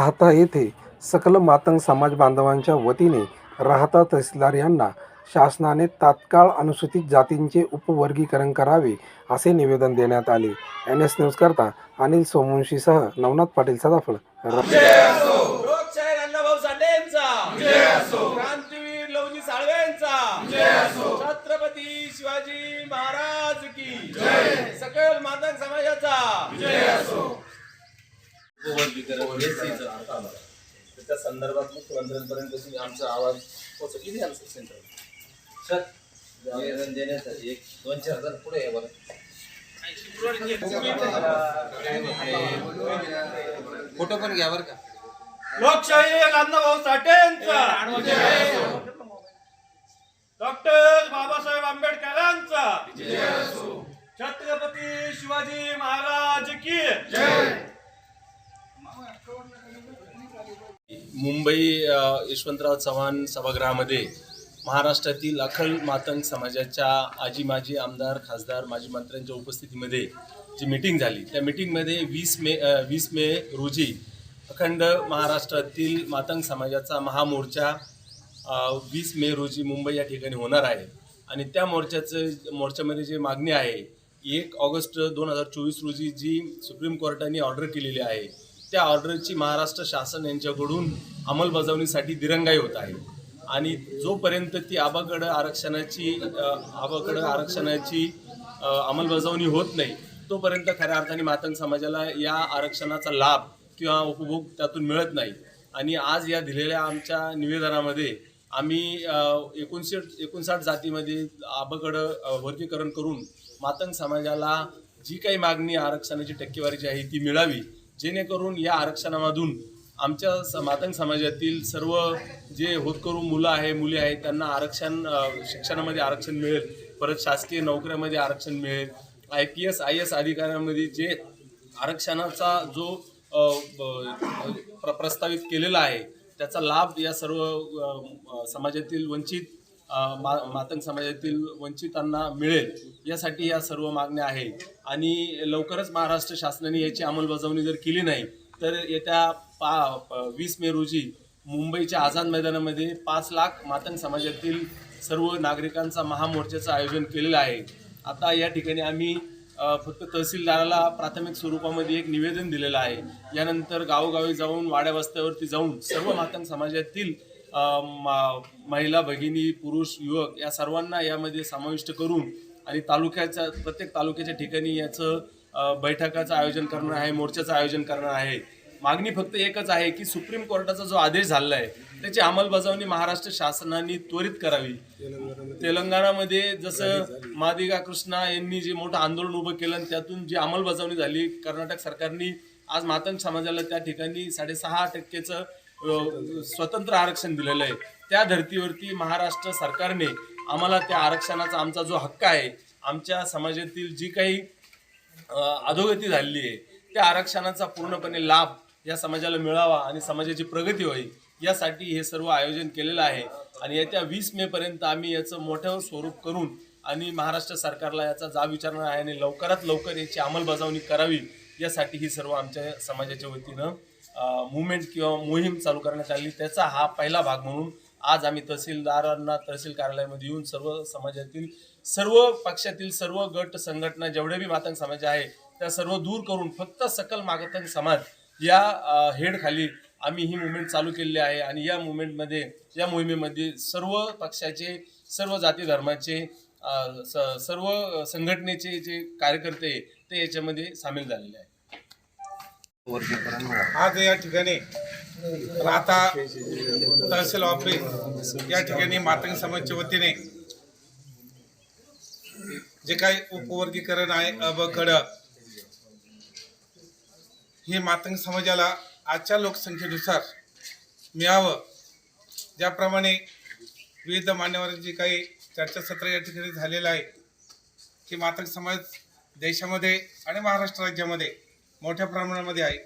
राहता येथे सकल मातंग समाज बांधवांच्या वतीने राहता तहसीलदार यांना शासनाने तात्काळ अनुसूचित जातींचे उपवर्गीकरण करावे असे निवेदन देण्यात आले. एन एस न्यूज करता अनिल सोमवंशीसह नवनाथ पाटील सदाफळ छत्रपती शिवाजी महाराज की सकल मातंग समाजाचा वर्गीकरण त्या संदर्भात मुख्यमंत्र्यांपर्यंत आमचा आवाज पोहोचत किती आमचं सेंटर सर निवेदन देण्यासाठी एक दोन चार हजार पुढे आहे बरं फोटो पण घ्या बरं का लोकशाहीर अण्णाभाऊ यांचा डॉक्टर बाबासाहेब आंबेडकरांचा छत्रपती शिवाजी महाराज की? मुंबई यशवंतराव चव्हाण सभागृहामध्ये महाराष्ट्रातील अखल मातंग समाजाच्या आजी माजी आमदार खासदार माजी मंत्र्यांच्या उपस्थितीमध्ये जी मीटिंग झाली त्या मिटिंगमध्ये वीस मे वीस मे रोजी अखंड महाराष्ट्रातील मातंग समाजाचा महामोर्चा वीस मे रोजी मुंबई या ठिकाणी होणार आहे. आणि त्या मोर्चाचं मोर्चामध्ये जी मागणी आहे एक ऑगस्ट दोन हजार चोवीस रोजी जी सुप्रीम कोर्टाने ऑर्डर केलेली आहे त्या ऑर्डरची महाराष्ट्र शासन यांच्याकडून अंमलबजावणीसाठी दिरंगाई होत आहे. आणि जोपर्यंत ती आबागड आरक्षणाची आबागड आरक्षणाची अंमलबजावणी होत नाही तोपर्यंत खऱ्या अर्थाने मातंग समाजाला या आरक्षणाचा लाभ किंवा उपभोग त्यातून मिळत नाही. आणि आज या दिलेल्या आमच्या निवेदनामध्ये आम्ही एकोणशे एकोणसाठ जातीमध्ये आबागड वर्गीकरण करून मातंग समाजाला जी काही मागणी आरक्षणाची टक्केवारी जी आहे ती मिळावी जेणेकरून या आरक्षणामधून आमच्या स मातंग समाजातील सर्व जे होतकरू मुलं आहे मुली आहेत त्यांना आरक्षण शिक्षणामध्ये आरक्षण मिळेल. परत शासकीय नोकऱ्यामध्ये आरक्षण मिळेल. I P S I S अधिकाऱ्यांमध्ये जे आरक्षणाचा जो ब- प्र प्रस्तावित केलेला आहे त्याचा लाभ या सर्व समाजातील वंचित मा मातंग समाजातील वंचितांना मिळेल यासाठी या सर्व मागण्या आहेत. आणि लवकरच महाराष्ट्र शासनाने याची अंमलबजावणी जर केली नाही तर येत्या पा वीस मे रोजी मुंबईच्या आझाद मैदानामध्ये पाच लाख मातंग समाजातील सर्व नागरिकांचा महामोर्चाचं आयोजन केलेलं आहे. आता या ठिकाणी आम्ही फक्त तहसीलदाराला प्राथमिक स्वरूपामध्ये एक निवेदन दिलेलं आहे. यानंतर गावोगावी जाऊन वाड्या वस्त्यावरती जाऊन सर्व मातंग समाजातील महिला भगिनी पुरुष युवक या सर्वांना यामध्ये समाविष्ट करून आणि तालुक्याच्या प्रत्येक तालुक्याच्या ठिकाणी याचं बैठकाचं आयोजन करणार आहे मोर्चाचं आयोजन करणार आहे. मागणी फक्त एकच आहे की सुप्रीम कोर्टाचा जो आदेश झालेला आहे त्याची अंमलबजावणी महाराष्ट्र शासनाने त्वरित करावी. तेलंगणामध्ये जसं मादिका कृष्णा यांनी जे मोठं आंदोलन उभं केलं आणि त्यातून जी अंमलबजावणी झाली कर्नाटक सरकारने आज मातंग समाजाला त्या ठिकाणी साडेसहा टक्केचं स्वतंत्र आरक्षण दिलेलं आहे. त्या धर्तीवरती महाराष्ट्र सरकारने आम्हाला त्या आरक्षणाचा आमचा जो हक्क आहे आमच्या समाजातील जी काही अधोगती झालेली आहे त्या आरक्षणाचा पूर्णपणे लाभ या समाजाला मिळावा आणि समाजाची प्रगती होईल यासाठी हे सर्व आयोजन केलेलं आहे. आणि येत्या वीस मे पर्यंत आम्ही याचं मोठं स्वरूप करून आणि महाराष्ट्र सरकारला याचा जाब विचारणार आहे आणि लवकरात लवकर याची अंमलबजावणी करावी यासाठी ही सर्व आमच्या समाजाच्या वतीनं मुवमेंट किंवा मोहीम चालू करण्यात आली त्याचा हा पहिला भाग म्हणून आज आम्ही तहसीलदारांना तहसील कार्यालयामध्ये येऊन सर्व समाजातील सर्व पक्षातील सर्व गट संघटना जेवढे बी मातंग समाज आहे त्या सर्व दूर करून फक्त सकल मागतंग समाज या हेडखाली आम्ही ही मुवमेंट चालू केलेली आहे आणि या मुवमेंटमध्ये या मोहिमेमध्ये सर्व पक्षाचे सर्व जाती धर्माचे स- सर्व संघटनेचे जे कार्यकर्ते ते याच्यामध्ये सामील झालेले आहेत. आज या ठिकाणी राहता तहसील ऑफिस या ठिकाणी मातंग समाजच्या वतीने जे काही उपवर्गीकरण आहे अब कड हे मातंग समाजाला आजच्या लोकसंख्येनुसार मिळावं. ज्याप्रमाणे विविध मान्यवरांची काही चर्चासत्र या ठिकाणी झालेलं आहे की मातंग समाज देशामध्ये आणि महाराष्ट्र राज्यामध्ये मोठ्या प्रमाणामध्ये आहे.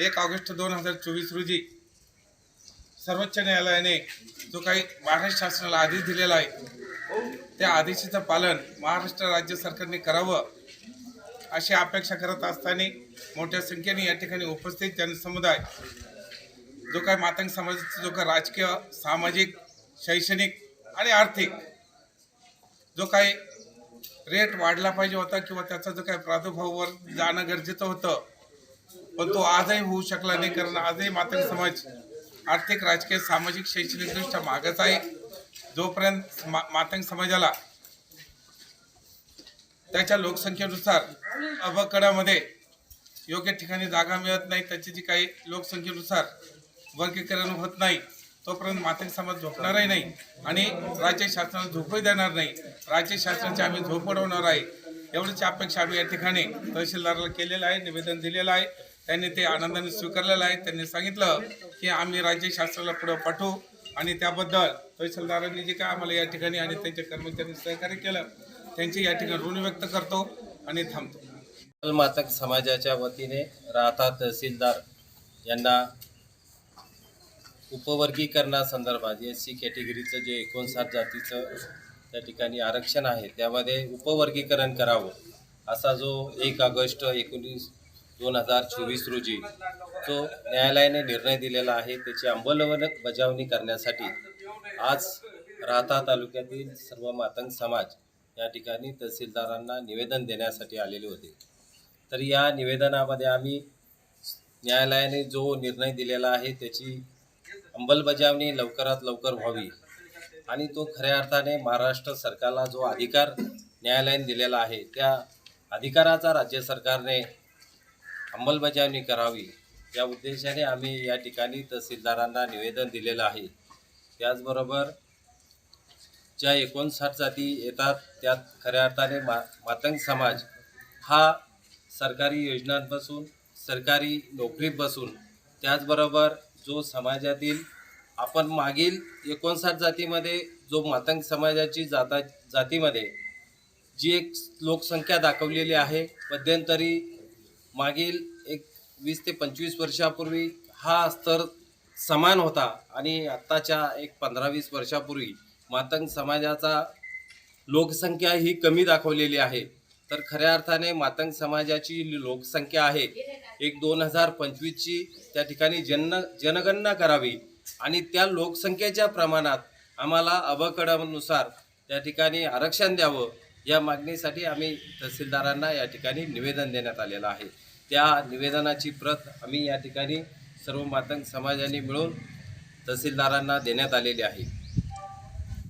एक ऑगस्ट दोन हजार चोवीस रोजी सर्वोच्च न्यायालयाने जो काही महाराष्ट्र शासनाला आदेश दिलेला आहे त्या आदेशाचं पालन महाराष्ट्र राज्य सरकारने करावं अशी अपेक्षा करत असताना मोठ्या संख्येने या ठिकाणी उपस्थित जनसमुदाय जो काय मातंग समाजाचा जो काय राजकीय सामाजिक शैक्षणिक आणि आर्थिक जो काही रेट वाढला पाहिजे होता किंवा त्याचा जो काही प्रादुर्भावावर जाणं गरजेचं होतं. पण तो आजही होऊ शकला नाही कारण आजही मातंग समाज आर्थिक राजकीय सामाजिक शैक्षणिकदृष्ट्या मागच आहे. जोपर्यंत मा मातंग समाजाला त्याच्या लोकसंख्येनुसार अबकडामध्ये योग्य ठिकाणी जागा मिळत नाही त्याची जी काही लोकसंख्येनुसार वर्गीकरण होत नाही तोपर्यंत मातंग समाज झोपणारही नाही आणि राज्य शासनाला झोपही देणार नाही. राज्य शासनाची आम्ही झोप उडवणार आहे. एवढीच अपेक्षा आम्ही या ठिकाणी तहसीलदाराला केलेलं आहे निवेदन दिलेलं आहे. त्यांनी ते आनंदाने स्वीकारलेलं आहे. त्यांनी सांगितलं की आम्ही राज्य शासनाला पुढे पाठवू आणि त्याबद्दल तहसीलदारांनी जे काय आम्हाला या ठिकाणी आणि त्यांच्या कर्मचाऱ्यांनी सहकार्य केलं त्यांचे या ठिकाणी ऋण व्यक्त करतो आणि थांबतो. मातक समाजाच्या वतीने राहता तहसीलदार यांना उपवर्गीकरणासंदर्भात एस सी कॅटेगरीचं जे एकोणसाठ जातीचं त्या ठिकाणी आरक्षण आहे त्यामध्ये उपवर्गीकरण करावं असा जो एक ऑगस्ट एकोणीस दोन हजार चोवीस रोजी जो न्यायालयाने निर्णय दिलेला आहे त्याची अंमलबजावणी करण्यासाठी आज राहता तालुक्यातील सर्व मातंग समाज या ठिकाणी तहसीलदारांना निवेदन देण्यासाठी आलेले होते. तर या निवेदनामध्ये आम्ही न्यायालयाने जो निर्णय दिलेला आहे त्याची अंमलबजावणी लवकरात लवकर व्हावी. आणि तो खऱ्या अर्थाने महाराष्ट्र सरकारला जो अधिकार न्यायालयाने दिलेला आहे त्या अधिकाराचा राज्य सरकारने अंमलबजावणी करावी. या उद्देशाने आम्ही या ठिकाणी तहसीलदारांना निवेदन दिलेलं आहे. त्याचबरोबर ज्या एकोणसाठ जाती येतात त्यात खऱ्या अर्थाने मा मातंग समाज हा सरकारी योजनांपासून सरकारी नोकरीत बसून त्याचबरोबर जो समाजातील आपण मागील एकोणसाठ जातीमध्ये जो मातंग समाजाची जाता जातीमध्ये जी एक लोकसंख्या दाखवलेली आहे मध्यंतरी मागील एक वीस ते पंचवीस वर्षापूर्वी हा स्तर समान होता आणि आत्ताच्या एक पंधरा वीस वर्षापूर्वी मातंग समाजाचा लोकसंख्या ही कमी दाखवलेली आहे. तर खऱ्या अर्थाने मातंग समाजाची लोकसंख्या आहे एक दोन हजार पंचवीसची त्या ठिकाणी जन जनगणना करावी आणि त्या लोकसंख्येच्या प्रमाणात आम्हाला अबकडानुसार त्या ठिकाणी आरक्षण द्यावं या मागणीसाठी आम्ही तहसीलदारांना या ठिकाणी निवेदन देण्यात आलेलं आहे. त्या निवेदनाची प्रत आम्ही या ठिकाणी सर्व मातंग समाजाने मिळून तहसीलदारांना देण्यात आलेली आहे.